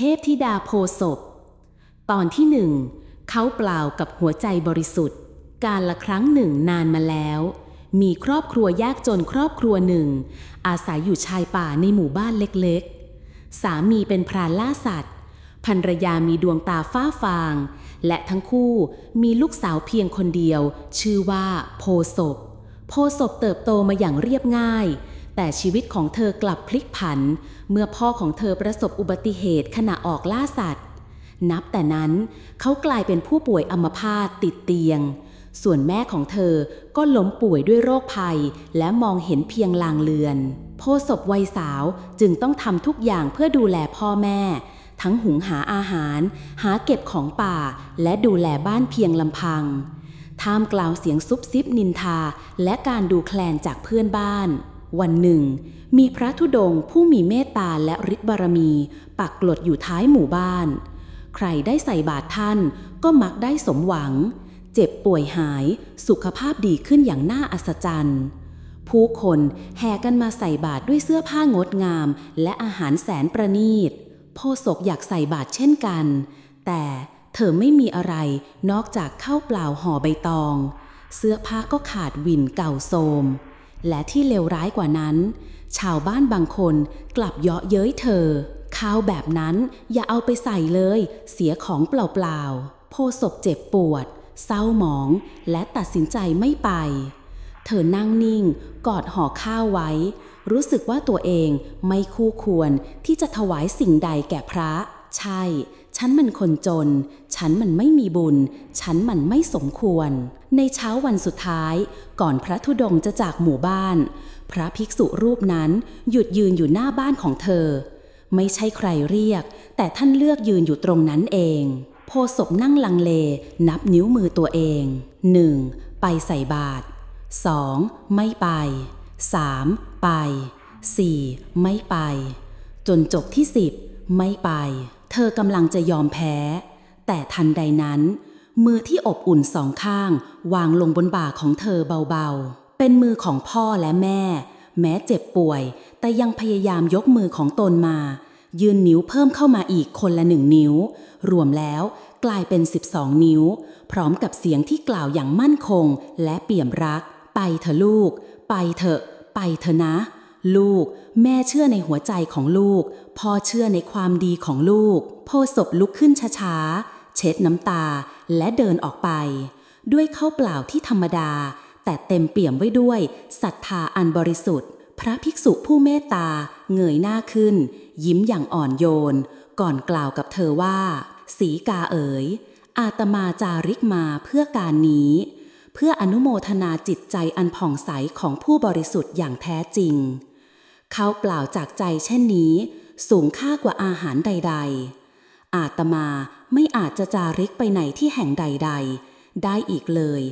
เทพธิดาโพศพ ตอนที่หนึ่งเขาเปล่ากับหัวใจบริสุทธิ์ การละครั้งหนึ่งนานมาแล้ว มีครอบครัวยากจนครอบครัวหนึ่ง อาศัยอยู่ชายป่าในหมู่บ้านเล็กๆ สามีเป็นพรานล่าสัตว์ภรรยามีดวงตาฟ้าฟาง และทั้งคู่มีลูกสาวเพียงคนเดียว ชื่อว่าโพศพโพศพเติบโตมาอย่างเรียบง่าย แต่ชีวิตของเธอกลับพลิกผัน เมื่อพ่อของเธอประสบอุบัติเหตุขณะออกล่าสัตว์ นับแต่นั้นเขากลายเป็นผู้ป่วยอัมพาตติดเตียง ส่วนแม่ของเธอก็ล้มป่วยด้วยโรคภัย และมองเห็นเพียงลางเลือน โพศพวัยสาวจึงต้องทำทุกอย่างเพื่อดูแลพ่อแม่ ทั้งหุงหาอาหาร หาเก็บของป่า และดูแลบ้านเพียงลำพังท่ามกลางเสียงซุบซิบนินทา และการดูแคลนจากเพื่อนบ้าน วันหนึ่ง มีพระธุดงค์ผู้มีเมตตาและฤทธิบารมี ปักกลดอยู่ท้ายหมู่บ้าน ใครได้ใส่บาตรท่านก็มักได้สมหวัง เจ็บป่วยหายสุขภาพดีขึ้นอย่างน่าอัศจรรย์ ผู้คนแห่กันมาใส่บาตรด้วยเสื้อผ้างดงาม และอาหารแสนประณีตโพศกอยากใส่บาตรเช่นกัน แต่เธอไม่มีอะไรนอกจากข้าวเปล่าห่อใบตอง เสื้อผ้าก็ขาดวินเก่าโทรม และที่เลวร้ายกว่านั้น ชาวบ้านบางคนกลับเยาะเย้ยเธอ ข้าวแบบนั้นอย่าเอาไปใส่เลย เสียของเปล่าๆโพศกเจ็บปวด เศร้าหมอง และตัดสินใจไม่ไป เธอนั่งนิ่ง กอดห่อข้าวไว้ รู้สึกว่าตัวเองไม่คู่ควรที่จะถวายสิ่งใดแก่พระ ใช่ ฉันมันคนจน ฉันมันไม่มีบุญ ฉันมันไม่สมควร ในเช้าวันสุดท้าย ก่อนพระธุดงค์จะจากหมู่บ้าน พระภิกษุรูปนั้นหยุดยืนอยู่หน้าบ้านของเธอ ไม่ใช่ใครเรียก แต่ท่านเลือกยืนอยู่ตรงนั้นเอง โพศพนั่งลังเล นับนิ้วมือตัวเอง 1. ไปใส่บาตร 2. ไม่ไป 3. ไป 4. ไม่ไป จนจบที่ 10 ไม่ไป เธอกำลังจะยอมแพ้ แต่ทันใดนั้น มือที่อบอุ่นสองข้าง วางลงบนบ่าของเธอเบาๆ เป็นมือของพ่อและแม่ แม้เจ็บป่วย แต่ยังพยายามยกมือของตนมา ยืนนิ้วเพิ่มเข้ามาอีกคนละหนึ่งนิ้ว รวมแล้วกลายเป็น 12 นิ้ว พร้อมกับเสียงที่กล่าวอย่างมั่นคงและเปี่ยมรัก ไปเถอะลูก ไปเถอะ ไปเถอะนะ ลูก แม่เชื่อในหัวใจของลูก พ่อเชื่อในความดีของลูก โพศพลุกขึ้นช้าๆ เช็ดน้ำตาและเดินออกไป ด้วยข้าวเปล่าที่ธรรมดา แต่เต็มเปี่ยมไว้ด้วยศรัทธาอันบริสุทธิ์ พระภิกษุผู้เมตตาเงยหน้าขึ้น ยิ้มอย่างอ่อนโยน ก่อนกล่าวกับเธอว่า สีกาเอ๋ย อาตมาจาริกมาเพื่อการนี้เพื่ออนุโมทนาจิตใจอันผ่องใสของผู้บริสุทธิ์อย่างแท้จริง ขาเปล่าจากใจเช่นนี้ สูงค่ากว่าอาหารใด ๆ อาตมาไม่อาจจะจาริกไปไหนที่แห่งใด ๆ ได้อีกเลย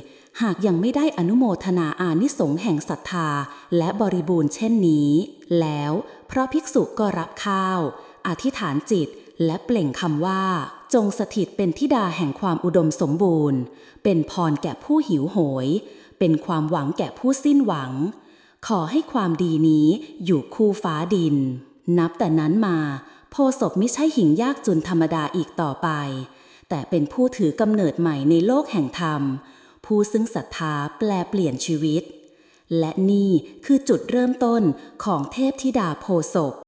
หากยังไม่ได้อนุโมทนาอานิสงส์แห่งศรัทธาและบริบูรณ์เช่นนี้ แล้วพระภิกษุก็รับข้าว อธิษฐานจิตและเปล่งคำว่า จงสถิตเป็นทิดาแห่งความอุดมสมบูรณ์ เป็นพรแก่ผู้หิวโหย เป็นความหวังแก่ผู้สิ้นหวัง ขอให้ความดีนี้อยู่คู่ฟ้าดิน นับแต่นั้นมาโพศพไม่ใช่หิ่งยากจนธรรมดาอีกต่อไป แต่เป็นผู้ถือกำเนิดใหม่ในโลกแห่งธรรม ผู้ซึ่งศรัทธาแปลเปลี่ยนชีวิต และนี่คือจุดเริ่มต้นของเทพธิดาโพศพ